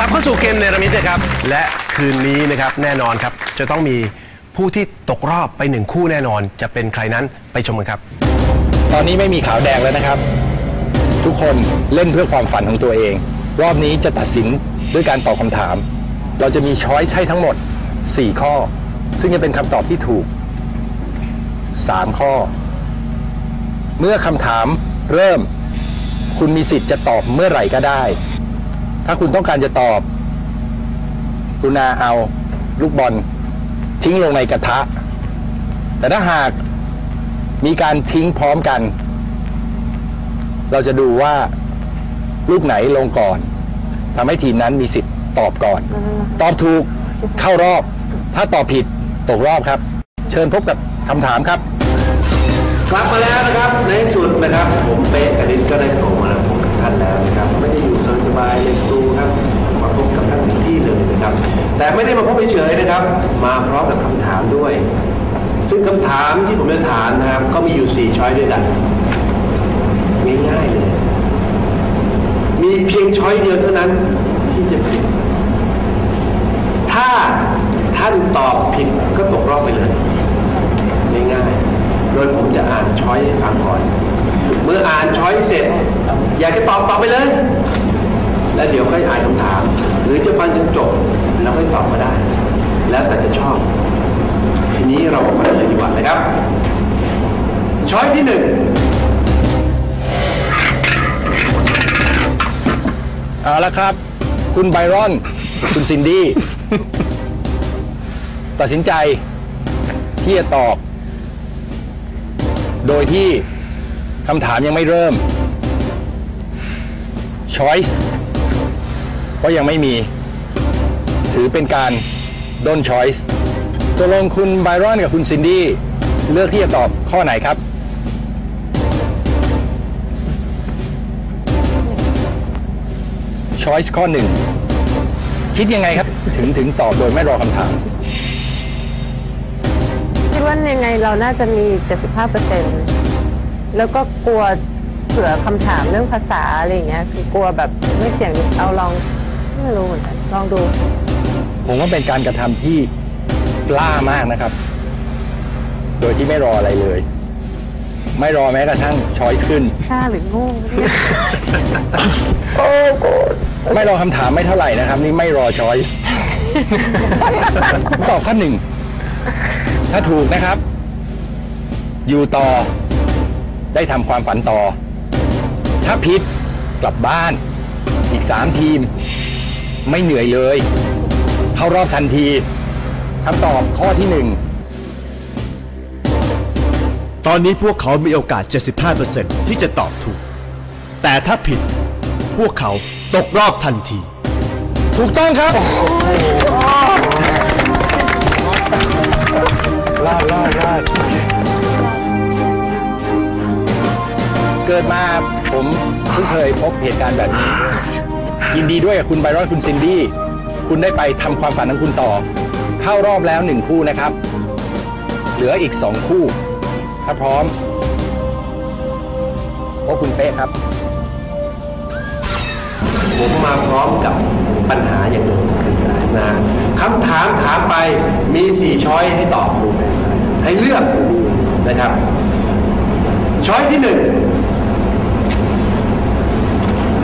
กลับเข้าสู่เกมเนรมิตนะครับ และคืนนี้นะครับแน่นอนครับ จะต้องมีผู้ที่ตกรอบไปหนึ่งคู่แน่นอน จะเป็นใครนั้นไปชมกันครับ ตอนนี้ไม่มีขาวแดงแล้วนะครับ ทุกคนเล่นเพื่อความฝันของตัวเอง รอบนี้จะตัดสินด้วยการตอบคำถาม เราจะมีช้อยให้ทั้งหมด 4 ข้อ ซึ่งจะเป็นคำตอบที่ถูก 3 ข้อ เมื่อคำถามเริ่ม คุณมีสิทธิ์จะตอบเมื่อไหร่ก็ได้ ถ้าคุณต้องการจะตอบกุณาเอาลูกบอล ทิ้งลงในกระทะ แต่ถ้าหากมีการทิ้งพร้อมกัน เราจะดูว่าลูกไหนลงก่อนทำให้ทีมนั้นมีสิทธิ์ตอบก่อน ตอบถูกเข้ารอบ ถ้าตอบผิดตกรอบครับ เชิญพบกับคำถามครับกลับมาแล้วนะครับในที่สุดนะครับ ผมเป๊ะกนิดก็ได้ของมาพบกับท่านแล้วนะครับ ไม่ได้อยู่สบายๆในสตู เลยนะครับ แต่ไม่ได้มาพบเฉยนะครับ มาพร้อมกับคำถามด้วย ซึ่งคำถามที่ผมจะถามนะครับ ก็มีอยู่ 4 ช้อยด้วยกันง่ายๆเลย มีเพียงช้อยเดียวเท่านั้นที่จะผิดถ้าท่านตอบผิดก็ตกรอบไปเลยง่ายๆโดยผมจะอ่านช้อยให้ฟังก่อนเมื่ออ่านช้อยเสร็จ อยากจะตอบตอบไปเลย แล้วเดี๋ยวค่อยอ่านคำถาม หรือจะฟังจนจบแล้วค่อยตอบมาได้ แล้วแต่จะชอบ ทีนี้เรามาเลยดีกว่านะครับ ช้อยที่หนึ่งเอาละครับ คุณไบรอน คุณซินดี้ ตัดสินใจ ที่จะตอบ โดยที่คำถามยังไม่เริ่ม Choice ก็ยังไม่มี ถือเป็นการด้น Choice ตกลงคุณไบรอนกับคุณซินดี้เลือกที่จะตอบข้อไหนครับ Choice ข้อหนึ่ง คิดยังไงครับ ถึงถึงตอบโดยไม่รอคำถาม คิดว่ายังไงเราน่าจะมี 75เปอร์เซ็นต์แล้วก็กลัวเผื่อคำถามเรื่องภาษาอะไรอย่างเงี้ยคือกลัวแบบไม่เสี่ยงเอาลอง ไม่รู้เหมือนกันลองดู ผมว่าเป็นการกระทำที่กล้ามากนะครับ โดยที่ไม่รออะไรเลย ไม่รอแม้กระทั่งช้อยส์ขึ้นค่าหรือโง่เนี่ยไม่รอคำถามไม่เท่าไหร่นะครับ นี่ไม่รอช้อยส์ตอบข้อหนึ่ง ถ้าถูกนะครับ อยู่ต่อ ได้ทำความฝันต่อ ถ้าผิดกลับบ้าน อีกสามทีม ไม่เหนื่อยเลย เข้ารอบทันทีคำตอบข้อที่หนึ่งตอนนี้พวกเขามีโอกาส 75%ที่จะตอบถูก แต่ถ้าผิด พวกเขาตกรอบทันที ถูกต้องครับลาดลาดลาดเกิดมาผมเพิ่งเคยพบเหตุการณ์แบบนี้ ยินดีด้วยกับคุณไบรอนคุณซินดี้คุณได้ไปทำความฝันของคุณต่อ เข้ารอบแล้วหนึ่งคู่นะครับ เหลืออีกสองคู่ ถ้าพร้อมพบคุณเป๊ะครับ ผมมาพร้อมกับปัญหาอย่างหนึ่งนะคำถามถามไปมีสี่ช้อยให้ตอบถูให้เลือกนะครับ ช้อยที่หนึ่ง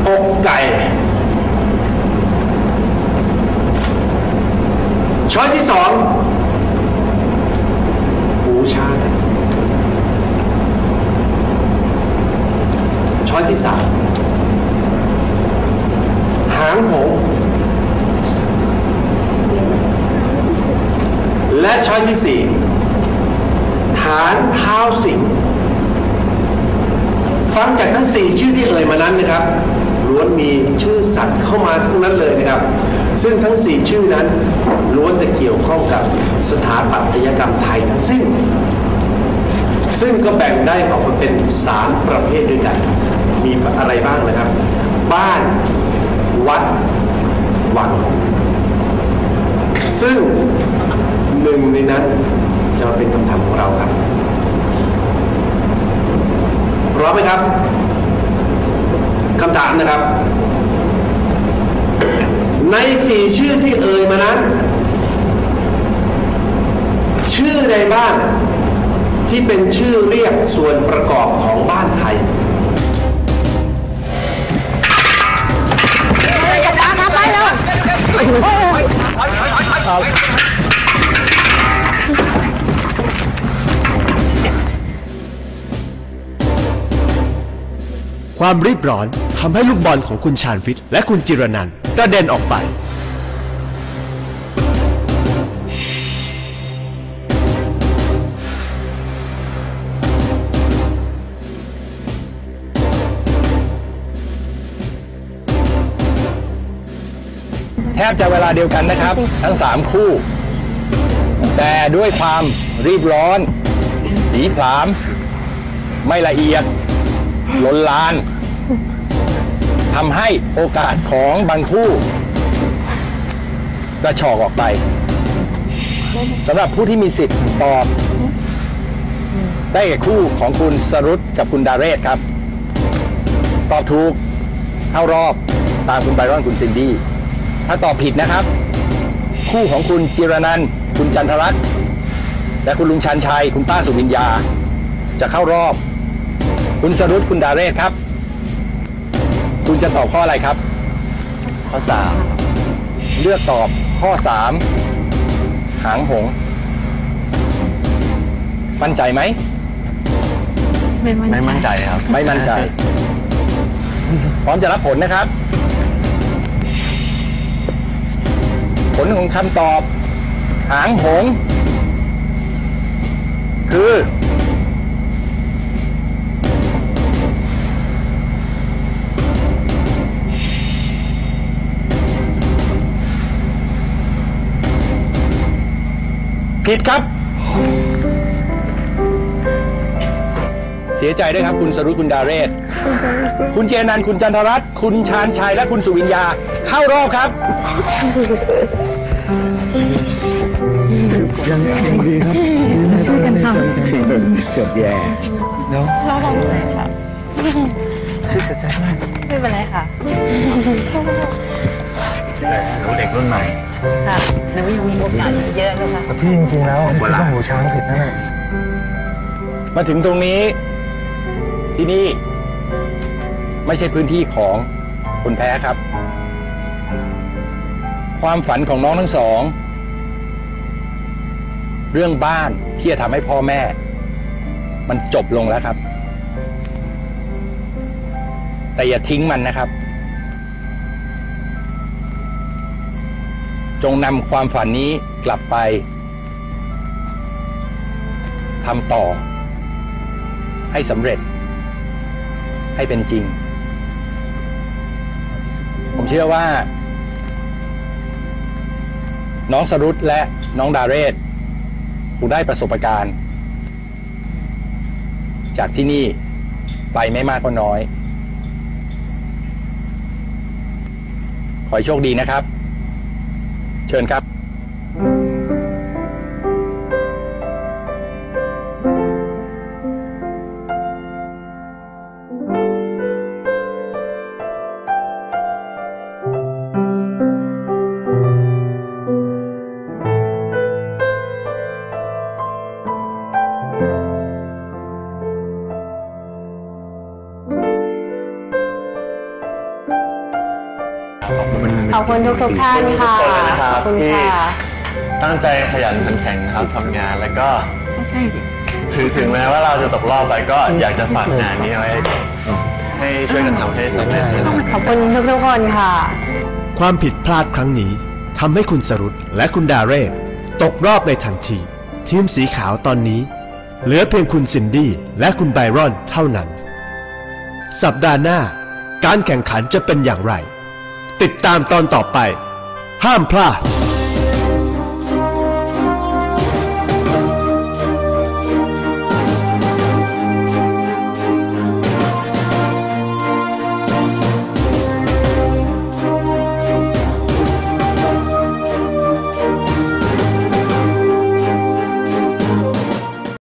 อกไก่ อยที่สองหูช้าช้อยที่สามหางหงและช้อยที่สี่ฐานเท้าสิงฟังจากทั้งสี่ชื่อที่เอ่ยมานั้นนะครับล้วนมีชื่อสัตว์เข้ามาทั้งนั้นเลยนะครับ ซึ่งทั้งสี่ชื่อนั้นล้วนจะเกี่ยวข้องกับสถาปัตยกรรมไทยทั้งสิ้น ซึ่งก็แบ่งได้ออกมาเป็นสามประเภทด้วยกัน มีอะไรบ้างนะครับ บ้านวัด วัง ซึ่งหนึ่งในนั้นจะเป็นคำถามของเราครับพร้อมไหมครับคำถามนะครับ ในในสี่ชื่อที่เอ่ยมานั้น ชื่อใดบ้างที่เป็นชื่อเรียกส่วนประกอบของบ้านไทยความรีบร้อนทำให้ลูกบอลของคุณชาญวิทย์และคุณจิรนันท์ กระเด็นออกไป แทบจะเวลาเดียวกันนะครับ ทั้ง 3 คู่ แต่ด้วยความรีบร้อนผีผลาม ไม่ละเอียดล้นลาน ทำให้โอกาสของบางคู่กระชอกออกไปสำหรับผู้ที่มีสิทธิ์ตอบ ได้แก่คู่ของคุณสรุตกับคุณดาเรศครับ ตอบถูกเข้ารอบตามคุณไบรอนคุณซินดี้ถ้าตอบผิดนะครับ คู่ของคุณจิรนันคุณจันทรัตน์และคุณลุงชันชัย คุณป้าสุวิญญา จะเข้ารอบ คุณสรุตคุณดาเรศครับ คุณจะตอบข้ออะไรครับ ข้อ3เลือกตอบข้อ3หางหงส์มั่นใจไหมไม่มั่นใจครับ ไม่มั่นใจ พร้อมจะรับผลนะครับ ผลของคำตอบ หางหงส์คือ ผิดครับ เสียใจด้วยครับคุณสรุตคุณดาเรศ คุณเจนันคุณจันทรัตน์คุณชาญชัยและคุณสุวิญญา เข้ารอบครับเราลองเลยค่ะไม่เป็นไรค่ะหนูเด็กรุ่นใหม่ ค่ะหนูยังมีโอกาสอีกเยอะเลยค่ะพี่จริงๆแล้วผมคิดว่าหูช้างผิดนั่นแหละมาถึงตรงนี้ ที่นี่ ไม่ใช่พื้นที่ของคุณแพ้ครับ ความฝันของน้องทั้งสอง เรื่องบ้านที่จะทำให้พ่อแม่ มันจบลงแล้วครับ แต่อย่าทิ้งมันนะครับ จงนำความฝันนี้กลับไปทำต่อ ให้สำเร็จ ให้เป็นจริง ผมเชื่อว่า น้องสรุตและน้องดาเรศคงได้ประสบการณ์ จากที่นี่ไปไม่มากก็น้อย ขอให้โชคดีนะครับ ชิญครับ ขอบคุณทุกทุกๆท่านค่ะขอบคุณนะครับขอบคุณที่ค่ะ ตั้งใจขยันขันแข็งนะครับทำงานแล้วก็ไม่ใช่ดิถึงถึงแม้ว่าเราจะตกรอบไปก็อยากจะฝากงานนี้ไว้ให้ช่วยกันทำให้สำเร็จด้วยนะขอบคุณทุกทุกๆคนค่ะ ความผิดพลาดครั้งนี้ทำให้คุณสรุตและคุณดาเรศตกรอบในทันที ทีมสีขาวตอนนี้ เหลือเพียงคุณซินดี้และคุณไบรอนเท่านั้น สัปดาห์หน้า การแข่งขันจะเป็นอย่างไร ติดตามตอนต่อไป ห้ามพลาด